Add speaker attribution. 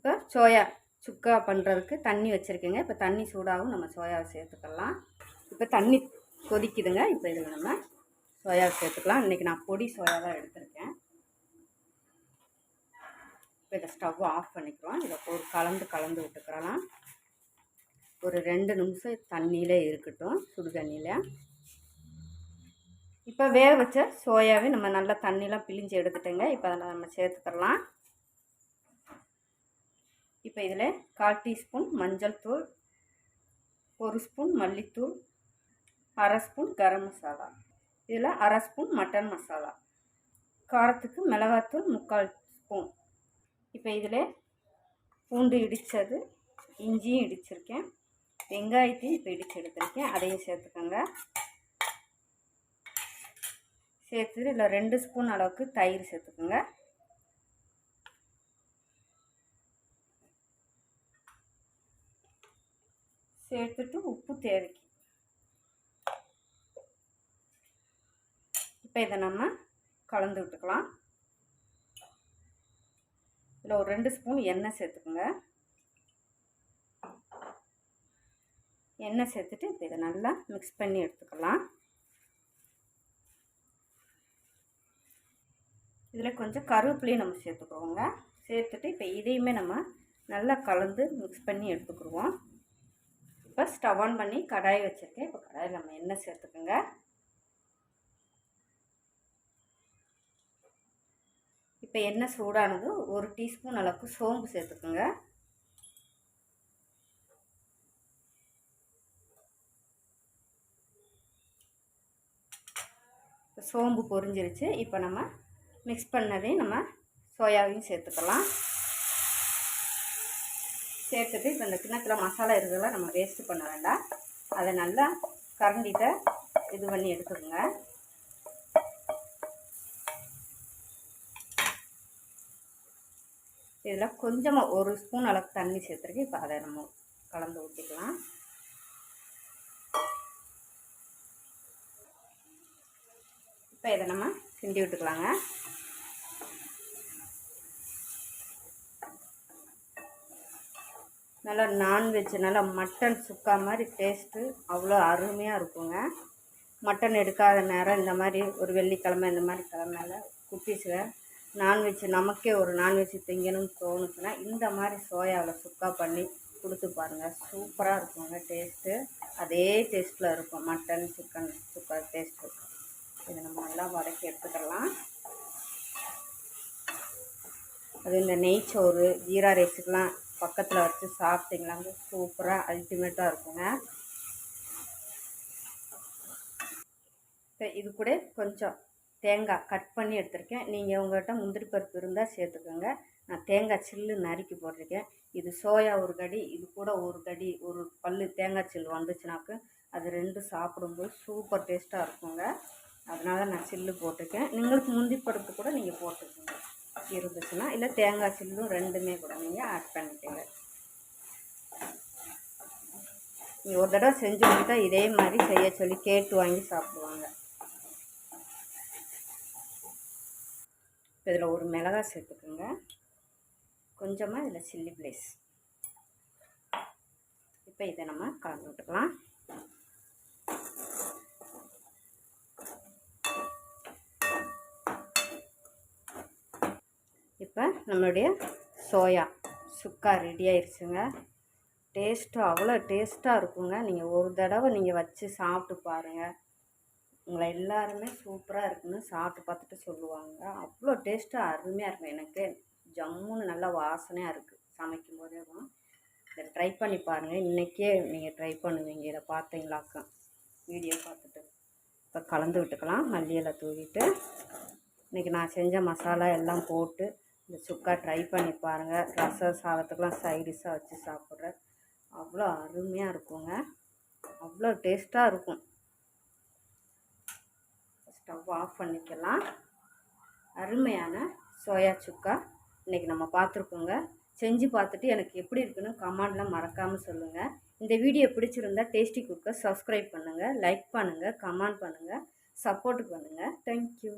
Speaker 1: இப்போ சோயா சுக்கா பண்ணுறதுக்கு தண்ணி வச்சுருக்கேங்க. இப்போ தண்ணி சூடாகவும் நம்ம சோயாவை சேர்த்துக்கலாம். இப்போ தண்ணி கொதிக்குதுங்க. இப்போ இதில் நம்ம சோயாவை சேர்த்துக்கலாம். இன்றைக்கி நான் பொடி சோயா தான் எடுத்திருக்கேன். இப்போ இதை ஸ்டவ் ஆஃப் பண்ணிக்கிறோம். இதை ஒரு கலந்து கலந்து விட்டுக்கிறலாம். ஒரு ரெண்டு நிமிஷம் தண்ணியிலே இருக்கட்டும் சுடு தண்ணியில் இப்போ வேக வச்ச சோயாவை நம்ம நல்லா தண்ணிலாம் பிழிஞ்சு எடுத்துட்டேங்க. இப்போ அதில் நம்ம சேர்த்துக்கலாம் இப்போ இதில் கால் டீஸ்பூன் மஞ்சள் தூள் ஒரு ஸ்பூன் மல்லித்தூள் அரை ஸ்பூன் கரம் மசாலா. இதில் அரை ஸ்பூன் மட்டன் மசாலா. காரத்துக்கு மிளகாத்தூள் முக்கால் ஸ்பூன். இப்போ இதில் பூண்டு இடித்தது இஞ்சியும் இடிச்சிருக்கேன். வெங்காயத்தையும் இப்போ இடித்து எடுத்திருக்கேன். அதையும் சேர்த்துக்கோங்க. சேர்த்துட்டு இதில் ரெண்டு ஸ்பூன் அளவுக்கு தயிர் சேர்த்துக்கோங்க. சேர்த்துட்டு உப்பு தேவைக்கு. இப்போ இதை நம்ம கலந்து விட்டுக்கலாம். இதில் ஒரு ரெண்டு ஸ்பூன் எண்ணெய் சேர்த்துக்கோங்க. எண்ணெய் சேர்த்துட்டு இப்போ இதை நல்லா மிக்ஸ் பண்ணி எடுத்துக்கலாம். இதில் கொஞ்சம் கருவேப்பிலையும் நம்ம சேர்த்துக்குவோங்க சேர்த்துட்டு இப்போ இதையுமே நம்ம நல்லா கலந்து மிக்ஸ் பண்ணி எடுத்துக்கிடுவோம். இப்போ ஸ்டவ் ஆன் பண்ணி கடாய் வச்சுருக்கேன். இப்போ கடாயில் நம்ம எண்ணெய் சேர்த்துக்கோங்க. இப்போ எண்ணெய் சூடானது ஒரு டீஸ்பூன் அளவுக்கு சோம்பு சேர்த்துக்கோங்க. சோம்பு பொரிஞ்சிருச்சு. இப்போ நம்ம மிக்ஸ் பண்ணதையும் நம்ம சோயாவையும் சேர்த்துக்கலாம். சேர்த்துட்டு இப்போ இந்த கிண்ணத்தில் மசாலா இருக்கிறதெல்லாம் நம்ம வேஸ்ட்டு பண்ண வேண்டாம். அதை நல்லா கரண்டிட்ட இது பண்ணி எடுத்துக்கோங்க. இதில் கொஞ்சமாக ஒரு ஸ்பூன் அளவுக்கு தண்ணி சேர்த்துருக்கு இப்போ அதை நம்ம கலந்து ஊற்றிக்கலாம் இப்போ இதை நம்ம கிண்டி விட்டுக்கலாங்க. நல்லா நான்வெஜ் நல்லா மட்டன் சுக்கா மாதிரி டேஸ்ட்டு அவ்வளோ அருமையாக இருக்குங்க. மட்டன் எடுக்காத நேரம் இந்த மாதிரி ஒரு வெள்ளிக்கிழமை இந்த மாதிரி கிழமையில் குட்டீஸில் நான்வெஜ் நமக்கே ஒரு நான்வெஜ் திங்கணும்னு தோணுச்சுன்னா இந்த மாதிரி சோயாவில் சுக்கா பண்ணி கொடுத்து பாருங்கள் சூப்பராக இருக்குங்க டேஸ்ட்டு அதே டேஸ்ட்டில் இருக்கும் மட்டன் சிக்கன் சுக்கா டேஸ்ட்டு இதை நம்ம நல்லா வதக்கி எடுத்துக்கலாம். அது இந்த நெய்ச்சோறு ஜீரா ரைஸுக்கெலாம் பக்கத்தில் வச்சு சாப்பிட்டிங்களாங்க சூப்பராக அல்டிமேட்டாக இருக்குங்க. இப்போ இது கூட கொஞ்சம் தேங்காய் கட் பண்ணி எடுத்திருக்கேன். நீங்கள் உங்கள்கிட்ட முந்திரி பருப்பு இருந்தால் சேர்த்துக்கோங்க. நான் தேங்காய் சில்லு நறுக்கி போட்டிருக்கேன். இது சோயா ஒரு கடி இது கூட ஒரு கடி ஒரு பல் தேங்காய் சில்லு வந்துச்சுனாக்கு அது ரெண்டு சாப்பிடும்போது சூப்பர் டேஸ்ட்டாக இருக்குங்க. அதனால் நான் சில்லு போட்டிருக்கேன். உங்களுக்கு முந்திரி பருப்பு கூட நீங்கள் போட்டுக்கோங்க. இருந்துச்சுன்னா இல்லை தேங்காய் சில்லும் ரெண்டுமே கூட நீங்கள் ஆட் பண்ணிக்கோங்க. நீங்கள் ஒரு தடவை செஞ்சு கொடுத்தா இதே மாதிரி செய்ய சொல்லி கேட்டு வாங்கி சாப்பிடுவாங்க. இதில் ஒரு மிளகாய் சேர்த்துக்குங்க. கொஞ்சமாக இதில் சில்லி ப்ளேஸ் இப்போ இதை நம்ம கலந்து விட்டுக்கலாம். இப்போ நம்மளுடைய சோயா. சுக்கா ரெடி ஆயிடுச்சுங்க டேஸ்ட்டு அவ்வளோ டேஸ்ட்டாக இருக்குங்க. நீங்கள் ஒரு தடவை நீங்கள் வச்சு சாப்பிட்டு பாருங்கள் உங்களை எல்லாருமே சூப்பராக இருக்குன்னு சாப்பிட்டு பார்த்துட்டு சொல்லுவாங்க. அவ்வளோ டேஸ்ட்டாக அருமையாக இருக்கும். எனக்கு ஜம்முன்னு நல்லா வாசனையாக இருக்குது சமைக்கும் போதே இதை ட்ரை பண்ணி பாருங்கள் இன்றைக்கே நீங்கள் ட்ரை பண்ணுவீங்க. இதை பார்த்தீங்களாக்கா? வீடியோ பார்த்துட்டு. இப்போ கலந்து விட்டுக்கலாம். மல்லியெல்லாம் தூவிட்டு. இன்றைக்கி நான் செஞ்ச மசாலா எல்லாம் போட்டு இந்த சுக்கா ட்ரை பண்ணி பாருங்கள் ரச சாதத்துக்கெலாம் சைடிஷாக வச்சு சாப்பிட்றேன் அவ்வளோ அருமையாக இருக்குங்க. அவ்வளோ டேஸ்ட்டாக இருக்கும். ஸ்டவ் ஆஃப் பண்ணிக்கலாம். அருமையான சோயா சுக்கா. இன்றைக்கி நம்ம பார்த்துருக்கோங்க. செஞ்சு பார்த்துட்டு எனக்கு எப்படி இருக்குன்னு கமெண்டில் மறக்காமல் சொல்லுங்கள் இந்த வீடியோ பிடிச்சிருந்தா டேஸ்டி குக்கை சப்ஸ்கிரைப் பண்ணுங்கள் லைக் பண்ணுங்கள் கமெண்ட் பண்ணுங்கள் சப்போர்ட் பண்ணுங்கள் தேங்க்யூ